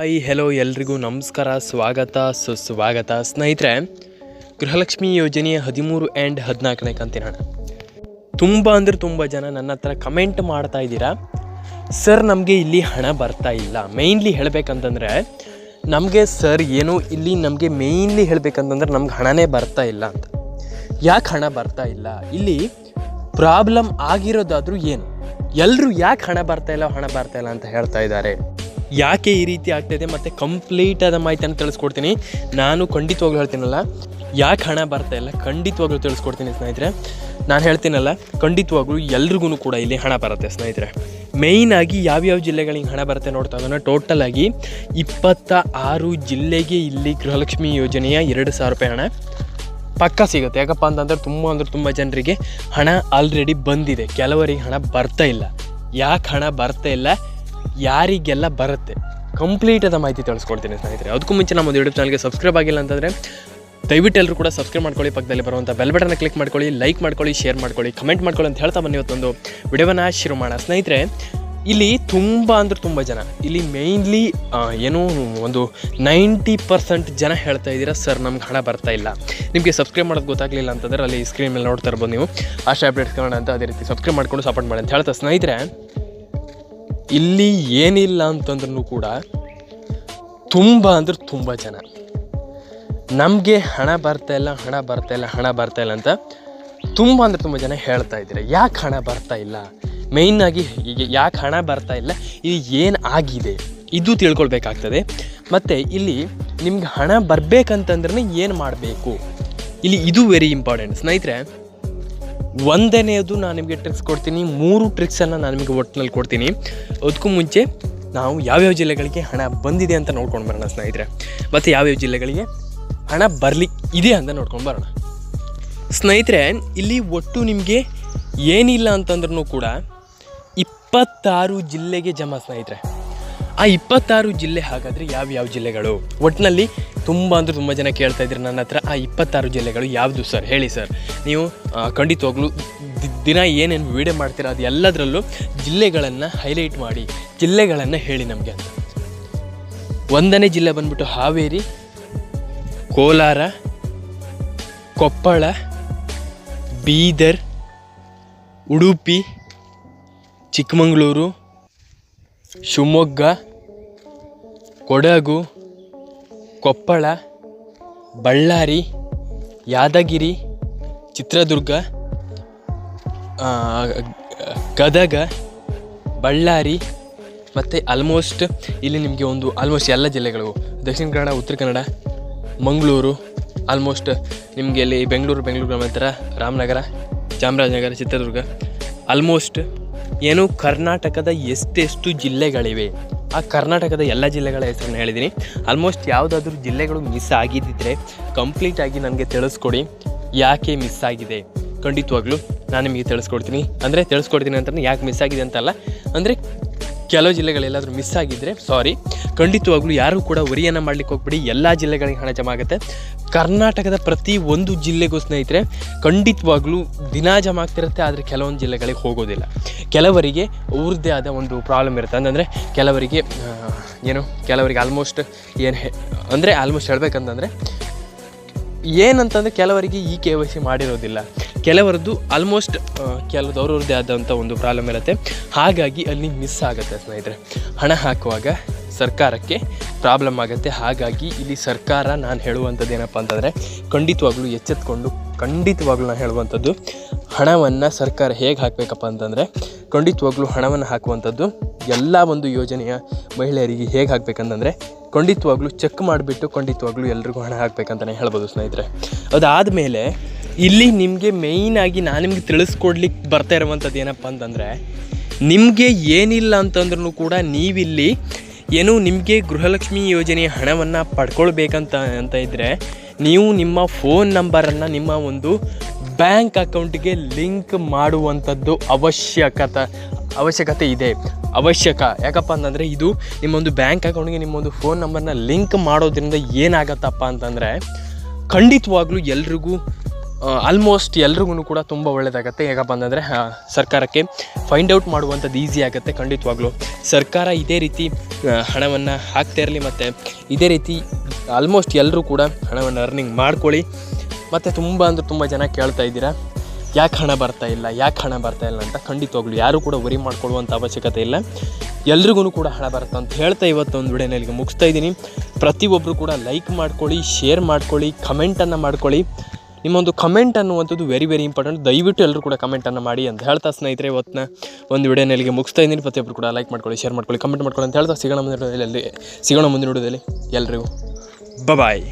Hi hello ಎಲ್ರಿಗೂ ನಮಸ್ಕಾರ, ಸ್ವಾಗತ, ಸುಸ್ವಾಗತ. ಸ್ನೇಹಿತರೆ, ಗೃಹಲಕ್ಷ್ಮಿ ಯೋಜನೆಯ ಹದಿಮೂರು ಆ್ಯಂಡ್ ಹದಿನಾಲ್ಕನೇ ಕಂತಿನ ತುಂಬ ಅಂದರೆ ತುಂಬ ಜನ ನನ್ನ ಹತ್ರ ಕಮೆಂಟ್ ಮಾಡ್ತಾ ಇದ್ದೀರಾ? ಸರ್ ನಮಗೆ ಇಲ್ಲಿ ಹಣ ಬರ್ತಾ ಇಲ್ಲ. ಮೇಯ್ನ್ಲಿ ಹೇಳಬೇಕಂತಂದರೆ, ನಮಗೆ ಸರ್ ಏನು ಇಲ್ಲಿ ನಮಗೆ ಮೇಯ್ನ್ಲಿ ಹೇಳಬೇಕಂತಂದ್ರೆ ನಮ್ಗೆ ಹಣನೇ ಬರ್ತಾ ಇಲ್ಲ ಅಂತ. ಯಾಕೆ ಹಣ ಬರ್ತಾ ಇಲ್ಲ? ಇಲ್ಲಿ ಪ್ರಾಬ್ಲಮ್ ಆಗಿರೋದಾದ್ರೂ ಏನು? ಎಲ್ಲರೂ ಯಾಕೆ ಹಣ ಬರ್ತಾ ಇಲ್ಲ, ಹಣ ಬರ್ತಾ ಇಲ್ಲ ಅಂತ ಹೇಳ್ತಾ ಇದ್ದಾರೆ. ಯಾಕೆ ಈ ರೀತಿ ಆಗ್ತಾಯಿದೆ ಮತ್ತು ಕಂಪ್ಲೀಟ್ ಆದ ಮಾಹಿತಿಯನ್ನು ತಿಳಿಸ್ಕೊಡ್ತೀನಿ. ನಾನು ಖಂಡಿತವಾಗ್ಲೂ ಹೇಳ್ತೀನಲ್ಲ, ಯಾಕೆ ಹಣ ಬರ್ತಾ ಇಲ್ಲ, ಖಂಡಿತವಾಗ್ಲೂ ತಿಳಿಸ್ಕೊಡ್ತೀನಿ ಸ್ನೇಹಿತರೆ. ನಾನು ಹೇಳ್ತೀನಲ್ಲ, ಖಂಡಿತವಾಗ್ಲೂ ಎಲ್ರಿಗೂ ಕೂಡ ಇಲ್ಲಿ ಹಣ ಬರುತ್ತೆ ಸ್ನೇಹಿತರೆ. ಮೇಯ್ನಾಗಿ ಯಾವ್ಯಾವ ಜಿಲ್ಲೆಗಳಿಗೆ ಹಣ ಬರುತ್ತೆ ನೋಡ್ತಾ ಇದ್ದಾನೆ ಟೋಟಲ್ ಆಗಿ ಇಪ್ಪತ್ತ ಆರು ಜಿಲ್ಲೆಗೆ ಇಲ್ಲಿ ಗೃಹಲಕ್ಷ್ಮಿ ಯೋಜನೆಯ ಎರಡು ಸಾವಿರ ರೂಪಾಯಿ ಹಣ ಪಕ್ಕ ಸಿಗುತ್ತೆ. ಯಾಕಪ್ಪ ಅಂತಂದ್ರೆ ತುಂಬ ಅಂದ್ರೆ ತುಂಬ ಜನರಿಗೆ ಹಣ ಆಲ್ರೆಡಿ ಬಂದಿದೆ. ಕೆಲವರಿಗೆ ಹಣ ಬರ್ತಾ ಇಲ್ಲ. ಯಾಕೆ ಹಣ ಬರ್ತಾ ಇಲ್ಲ? ಯಾರಿಗೆಲ್ಲ ಬರುತ್ತೆ ಕಂಪ್ಲೀಟ್ ಆದ ಮಾಹಿತಿ ತಿಳಿಸ್ಕೊಡ್ತೀನಿ ಸ್ನೇಹಿತರೆ. ಅದಕ್ಕೂ ಮುಂಚೆ ನಮ್ಮ ಯೂಟ್ಯೂಬ್ ಚಾನಲ್ಗೆ ಸಬ್ಸ್ಕ್ರೈಬ್ ಆಗಿಲ್ಲ ಅಂತಂದರೆ ದಯವಿಟ್ಟು ಎಲ್ಲರೂ ಕೂಡ ಸಬ್ಸ್ಕ್ರೈಬ್ ಮಾಡ್ಕೊಳ್ಳಿ, ಪಕ್ಕದಲ್ಲಿ ಬರುವಂಥ ಬೆಲ್ ಬಟನ್ ಕ್ಲಿಕ್ ಮಾಡ್ಕೊಳ್ಳಿ ಲೈಕ್ ಮಾಡ್ಕೊಳ್ಳಿ ಶೇರ್ ಮಾಡ್ಕೊಳ್ಳಿ ಕಮೆಂಟ್ ಮಾಡ್ಕೊಳ್ಳಿ ಅಂತ ಹೇಳ್ತಾ ಬನ್ನಿ ಇವತ್ತೊಂದು ವಿಡಿಯೋವನ್ನು ಶುರು ಮಾಡೋಣ. ಸ್ನೇಹಿತರೆ, ಇಲ್ಲಿ ತುಂಬ ಅಂದ್ರೆ ತುಂಬ ಜನ, ಇಲ್ಲಿ ಮೇಯ್ನ್ಲಿ ಏನೋ ಒಂದು ನೈಂಟಿ ಪರ್ಸೆಂಟ್ ಜನ ಹೇಳ್ತಾ ಇದ್ದೀರಾ, ಸರ್, ನಮ್ಗೆ ಹಣ ಬರ್ತಾ ಇಲ್ಲ. ನಿಮಗೆ ಸಬ್ಸ್ಕ್ರೈಬ್ ಮಾಡೋದು ಗೊತ್ತಾಗಲಿಲ್ಲ ಅಂತಂದ್ರೆ ಅಲ್ಲಿ ಸ್ಕ್ರೀನ್ ಮೇಲೆ ನೋಡ್ತಾ ಇರ್ಬೋದು ನೀವು. ಆಶಾ ಅಪ್ಡೇಟ್ಸ್ ಅಂತ ಅದೇ ರೀತಿ ಸಬ್ಸ್ಕ್ರೈಬ್ ಮಾಡ್ಕೊಂಡು ಸಪೋರ್ಟ್ ಮಾಡಿ ಅಂತ ಹೇಳ್ತಾ ಸ್ನೇಹಿತರೆ ಇಲ್ಲಿ ಏನಿಲ್ಲ ಅಂತಂದ್ರೂ ಕೂಡ ತುಂಬ ಅಂದ್ರೆ ತುಂಬ ಜನ. ನಮಗೆ ಹಣ ಬರ್ತಾ ಇಲ್ಲ, ಹಣ ಬರ್ತಾ ಇಲ್ಲ, ಹಣ ಬರ್ತಾ ಇಲ್ಲ ಅಂತ ತುಂಬ ಅಂದರೆ ತುಂಬ ಜನ ಹೇಳ್ತಾ ಇದ್ದಾರೆ. ಯಾಕೆ ಹಣ ಬರ್ತಾ ಇಲ್ಲ? ಮೇಯ್ನಾಗಿ ಯಾಕೆ ಹಣ ಬರ್ತಾ ಇಲ್ಲ? ಇದು ಏನು ಆಗಿದೆ? ಇದು ತಿಳ್ಕೊಳ್ಬೇಕಾಗ್ತದೆ. ಮತ್ತು ಇಲ್ಲಿ ನಿಮ್ಗೆ ಹಣ ಬರಬೇಕಂತಂದ್ರೆ ಏನು ಮಾಡಬೇಕು? ಇಲ್ಲಿ ಇದು ವೆರಿ ಇಂಪಾರ್ಟೆಂಟ್ ಸ್ನೇಹಿತರೆ ಒಂದನೆಯದು ನಾನು ನಿಮಗೆ ಟ್ರಿಕ್ಸ್ ಕೊಡ್ತೀನಿ. ಮೂರು ಟ್ರಿಕ್ಸನ್ನು ನಾನು ನಿಮಗೆ ಒಟ್ಟಿನಲ್ಲಿ ಕೊಡ್ತೀನಿ. ಅದಕ್ಕೂ ಮುಂಚೆ ನಾವು ಯಾವ್ಯಾವ ಜಿಲ್ಲೆಗಳಿಗೆ ಹಣ ಬಂದಿದೆ ಅಂತ ನೋಡ್ಕೊಂಡು ಬರೋಣ ಸ್ನೇಹಿತರೆ. ಮತ್ತು ಯಾವ್ಯಾವ ಜಿಲ್ಲೆಗಳಿಗೆ ಹಣ ಬರಲಿ, ಇದೆ ಅಂತ ನೋಡ್ಕೊಂಡು ಬರೋಣ. ಸ್ನೇಹಿತರೆ, ಇಲ್ಲಿ ಒಟ್ಟು ನಿಮಗೆ ಏನಿಲ್ಲ ಅಂತಂದ್ರೂ ಕೂಡ ಇಪ್ಪತ್ತಾರು ಜಿಲ್ಲೆಗೆ ಜಮಾ ಸ್ನೇಹಿತರೆ. ಆ ಇಪ್ಪತ್ತಾರು ಜಿಲ್ಲೆ ಹಾಗಾದರೆ ಯಾವ ಯಾವ ಜಿಲ್ಲೆಗಳು? ಒಟ್ಟಿನಲ್ಲಿ ತುಂಬ ಅಂದರೆ ತುಂಬ ಜನ ಕೇಳ್ತಾ ಇದ್ರು ನನ್ನ ಹತ್ರ. ಆ ಇಪ್ಪತ್ತಾರು ಜಿಲ್ಲೆಗಳು ಯಾವುದು ಸರ್? ಹೇಳಿ ಸರ್. ನೀವು ಖಂಡಿತವಾಗ್ಲೂ ದಿನ ಏನೇನು ವೀಡಿಯೋ ಮಾಡ್ತೀರಾ ಅದು ಎಲ್ಲದರಲ್ಲೂ ಜಿಲ್ಲೆಗಳನ್ನು ಹೈಲೈಟ್ ಮಾಡಿ, ಜಿಲ್ಲೆಗಳನ್ನು ಹೇಳಿ ನಮಗೆ ಅಂತ. ಒಂದನೇ ಜಿಲ್ಲೆ ಬಂದ್ಬಿಟ್ಟು ಹಾವೇರಿ, ಕೋಲಾರ, ಕೊಪ್ಪಳ, ಬೀದರ್, ಉಡುಪಿ, ಚಿಕ್ಕಮಗಳೂರು ಶಿವಮೊಗ್ಗ, ಕೊಡಗು, ಕೊಪ್ಪಳ, ಬಳ್ಳಾರಿ, ಯಾದಗಿರಿ, ಚಿತ್ರದುರ್ಗ ಗದಗ, ಬಳ್ಳಾರಿ ಮತ್ತು ಆಲ್ಮೋಸ್ಟ್ ಇಲ್ಲಿ ನಿಮಗೆ ಒಂದು ಆಲ್ಮೋಸ್ಟ್ ಎಲ್ಲ ಜಿಲ್ಲೆಗಳು ದಕ್ಷಿಣ ಕನ್ನಡ, ಉತ್ತರ ಕನ್ನಡ, ಮಂಗಳೂರು ಆಲ್ಮೋಸ್ಟ್ ನಿಮಗೆ ಇಲ್ಲಿ ಬೆಂಗಳೂರು ಬೆಂಗಳೂರು ಗ್ರಾಮಾಂತರ, ರಾಮನಗರ, ಚಾಮರಾಜನಗರ, ಚಿತ್ರದುರ್ಗ ಆಲ್ಮೋಸ್ಟ್ ಏನು ಕರ್ನಾಟಕದ ಎಷ್ಟೆಷ್ಟು ಜಿಲ್ಲೆಗಳಿವೆ? ಆ ಕರ್ನಾಟಕದ ಎಲ್ಲ ಜಿಲ್ಲೆಗಳ ಹೆಸರನ್ನು ಹೇಳಿದ್ದೀನಿ ಆಲ್ಮೋಸ್ಟ್ ಯಾವುದಾದ್ರೂ ಜಿಲ್ಲೆಗಳು ಮಿಸ್ ಆಗಿದ್ದಿದ್ರೆ ಕಂಪ್ಲೀಟಾಗಿ ನನಗೆ ತಿಳಿಸ್ಕೊಡಿ. ಯಾಕೆ ಮಿಸ್ ಆಗಿದೆ? ಖಂಡಿತವಾಗ್ಲೂ ನಾನು ನಿಮಗೆ ತಿಳಿಸ್ಕೊಡ್ತೀನಿ. ಅಂದರೆ ತಿಳಿಸ್ಕೊಡ್ತೀನಿ ಅಂತ ಯಾಕೆ ಮಿಸ್ ಆಗಿದೆ ಅಂತಲ್ಲ. ಅಂದರೆ ಕೆಲವು ಜಿಲ್ಲೆಗಳೆಲ್ಲಾದರೂ ಮಿಸ್ ಆಗಿದ್ದರೆ ಸಾರಿ ಖಂಡಿತವಾಗ್ಲೂ ಯಾರೂ ಕೂಡ ಉರಿಯನ್ನು ಮಾಡ್ಲಿಕ್ಕೆ ಹೋಗ್ಬಿಡಿ. ಎಲ್ಲ ಜಿಲ್ಲೆಗಳಿಗೆ ಹಣ ಜಮಾ ಆಗುತ್ತೆ. ಕರ್ನಾಟಕದ ಪ್ರತಿ ಒಂದು ಜಿಲ್ಲೆಗೂ ಸ್ನೇಹಿತರೆ, ಖಂಡಿತವಾಗ್ಲೂ ದಿನ ಜಮಾ ಆಗ್ತಿರುತ್ತೆ, ಆದರೆ ಕೆಲವೊಂದು ಜಿಲ್ಲೆಗಳಿಗೆ ಹೋಗೋದಿಲ್ಲ. ಕೆಲವರಿಗೆ ಅವ್ರದ್ದೇ ಆದ ಒಂದು ಪ್ರಾಬ್ಲಮ್ ಇರುತ್ತೆ. ಅಂತಂದರೆ ಕೆಲವರಿಗೆ ಏನು, ಕೆಲವರಿಗೆ ಆಲ್ಮೋಸ್ಟ್ ಏನು ಅಂದರೆ ಆಲ್ಮೋಸ್ಟ್ ಹೇಳ್ಬೇಕಂತಂದರೆ ಏನಂತಂದರೆ ಕೆಲವರಿಗೆ ಈ ಕೆ ವೈ ಸಿ ಮಾಡಿರೋದಿಲ್ಲ. ಕೆಲವರದ್ದು ಆಲ್ಮೋಸ್ಟ್ ಕೆಲವ್ರದ್ದು ಅವ್ರವ್ರದ್ದೇ ಆದಂಥ ಒಂದು ಪ್ರಾಬ್ಲಮ್ ಇರುತ್ತೆ. ಹಾಗಾಗಿ ಅಲ್ಲಿ ಮಿಸ್ ಆಗುತ್ತೆ ಸ್ನೇಹಿತರೆ. ಹಣ ಹಾಕುವಾಗ ಸರ್ಕಾರಕ್ಕೆ ಪ್ರಾಬ್ಲಮ್ ಆಗುತ್ತೆ. ಹಾಗಾಗಿ ಇಲ್ಲಿ ಸರ್ಕಾರ ನಾನು ಹೇಳುವಂಥದ್ದು ಏನಪ್ಪ ಅಂತಂದರೆ, ಖಂಡಿತವಾಗ್ಲೂ ಎಚ್ಚೆತ್ಕೊಂಡು, ಖಂಡಿತವಾಗ್ಲೂ ನಾನು ಹೇಳುವಂಥದ್ದು, ಹಣವನ್ನು ಸರ್ಕಾರ ಹೇಗೆ ಹಾಕಬೇಕಪ್ಪ ಅಂತಂದರೆ, ಖಂಡಿತವಾಗ್ಲೂ ಹಣವನ್ನು ಹಾಕುವಂಥದ್ದು ಎಲ್ಲ ಒಂದು ಯೋಜನೆಯ ಮಹಿಳೆಯರಿಗೆ ಹೇಗೆ ಹಾಕಬೇಕಂತಂದರೆ ಖಂಡಿತವಾಗ್ಲೂ ಚೆಕ್ ಮಾಡಿಬಿಟ್ಟು ಖಂಡಿತವಾಗ್ಲೂ ಎಲ್ರಿಗೂ ಹಣ ಹಾಕ್ಬೇಕಂತಲೇ ಹೇಳ್ಬೋದು ಸ್ನೇಹಿತರೆ. ಅದಾದಮೇಲೆ ಇಲ್ಲಿ ನಿಮಗೆ ಮೇಯ್ನಾಗಿ ನಾನು ನಿಮ್ಗೆ ತಿಳಿಸ್ಕೊಡ್ಲಿಕ್ಕೆ ಬರ್ತಾ ಇರುವಂಥದ್ದು ಏನಪ್ಪ ಅಂತಂದರೆ, ನಿಮಗೆ ಏನಿಲ್ಲ ಅಂತಂದ್ರೂ ಕೂಡ ನೀವಿಲ್ಲಿ ಏನು ನಿಮಗೆ ಗೃಹಲಕ್ಷ್ಮಿ ಯೋಜನೆಯ ಹಣವನ್ನು ಪಡ್ಕೊಳ್ಬೇಕಂತ ಅಂತ ಇದ್ದರೆ ನೀವು ನಿಮ್ಮ ಫೋನ್ ನಂಬರನ್ನು ನಿಮ್ಮ ಒಂದು ಬ್ಯಾಂಕ್ ಅಕೌಂಟಿಗೆ ಲಿಂಕ್ ಮಾಡುವಂಥದ್ದು ಅವಶ್ಯಕತೆ ಅವಶ್ಯಕತೆ ಇದೆ. ಅವಶ್ಯಕ. ಯಾಕಪ್ಪ ಅಂತಂದರೆ ಇದು ನಿಮ್ಮೊಂದು ಬ್ಯಾಂಕ್ ಅಕೌಂಟ್ಗೆ ನಿಮ್ಮೊಂದು ಫೋನ್ ನಂಬರ್ನ ಲಿಂಕ್ ಮಾಡೋದ್ರಿಂದ ಏನಾಗತ್ತಪ್ಪ ಅಂತಂದರೆ ಖಂಡಿತವಾಗ್ಲೂ ಎಲ್ರಿಗೂ ಆಲ್ಮೋಸ್ಟ್ ಎಲ್ರಿಗೂ ಕೂಡ ತುಂಬ ಒಳ್ಳೆಯದಾಗತ್ತೆ ಯಾಕಪ್ಪ ಅಂತಂದರೆ ಸರ್ಕಾರಕ್ಕೆ ಫೈಂಡ್ ಔಟ್ ಮಾಡುವಂಥದ್ದು ಈಸಿ ಆಗುತ್ತೆ ಖಂಡಿತವಾಗ್ಲೂ. ಸರ್ಕಾರ ಇದೇ ರೀತಿ ಹಣವನ್ನು ಹಾಕ್ತಾ ಇರಲಿ ಮತ್ತು ಇದೇ ರೀತಿ ಆಲ್ಮೋಸ್ಟ್ ಎಲ್ಲರೂ ಕೂಡ ಹಣವನ್ನು ಅರ್ನಿಂಗ್ ಮಾಡ್ಕೊಳ್ಳಿ. ಮತ್ತು ತುಂಬ ಅಂದರೆ ತುಂಬ ಜನ ಕೇಳ್ತಾ ಇದ್ದೀರಾ? ಯಾಕೆ ಹಣ ಬರ್ತಾ ಇಲ್ಲ, ಯಾಕೆ ಹಣ ಬರ್ತಾ ಇಲ್ಲ ಅಂತ ಖಂಡಿತವಾಗ್ಲು ಯಾರೂ ಕೂಡ ವರಿ ಮಾಡ್ಕೊಳ್ಳುವಂಥ ಅವಶ್ಯಕತೆ ಇಲ್ಲ. ಎಲ್ರಿಗೂ ಕೂಡ ಹಣ ಬರುತ್ತೆ ಅಂತ ಹೇಳ್ತಾ ಇವತ್ತು ಒಂದು ವಿಡಿಯೋನ ಇಲ್ಲಿಗೆ ಮುಗಿಸ್ತಾ ಇದ್ದೀನಿ. ಪ್ರತಿಯೊಬ್ಬರು ಕೂಡ ಲೈಕ್ ಮಾಡ್ಕೊಳ್ಳಿ ಶೇರ್ ಮಾಡ್ಕೊಳ್ಳಿ ಕಮೆಂಟನ್ನು ಮಾಡ್ಕೊಳ್ಳಿ. ನಿಮ್ಮೊಂದು ಕಮೆಂಟ್ ಅನ್ನುವಂಥದ್ದು ವೆರಿ ವೆರಿ ಇಂಪಾರ್ಟೆಂಟ್ ದಯವಿಟ್ಟು ಎಲ್ಲರೂ ಕೂಡ ಕಮೆಂಟನ್ನು ಮಾಡಿ ಅಂತ ಹೇಳ್ತಾ ಸ್ನೇಹಿತರೆ ಇವತ್ತಿನ ಒಂದು ವಿಡಿಯೋ ನಲ್ಲಿಗೆ ಮುಗಿಸ್ತಾ ಇದ್ದೀನಿ. ಪ್ರತಿಯೊಬ್ಬರು ಕೂಡ ಲೈಕ್ ಮಾಡ್ಕೊಳ್ಳಿ ಶೇರ್ ಮಾಡ್ಕೊಳ್ಳಿ ಕಮೆಂಟ್ ಮಾಡ್ಕೊಳ್ಳಿ ಅಂತ ಹೇಳ್ತಾ ಸಿಗೋಣ ಮುಂದಿನ ಸಿಗೋಣ ಮುಂದಿನ ವಿಡಿಯೋದಲ್ಲಿ ಎಲ್ರಿಗೂ. ಬಾಯ್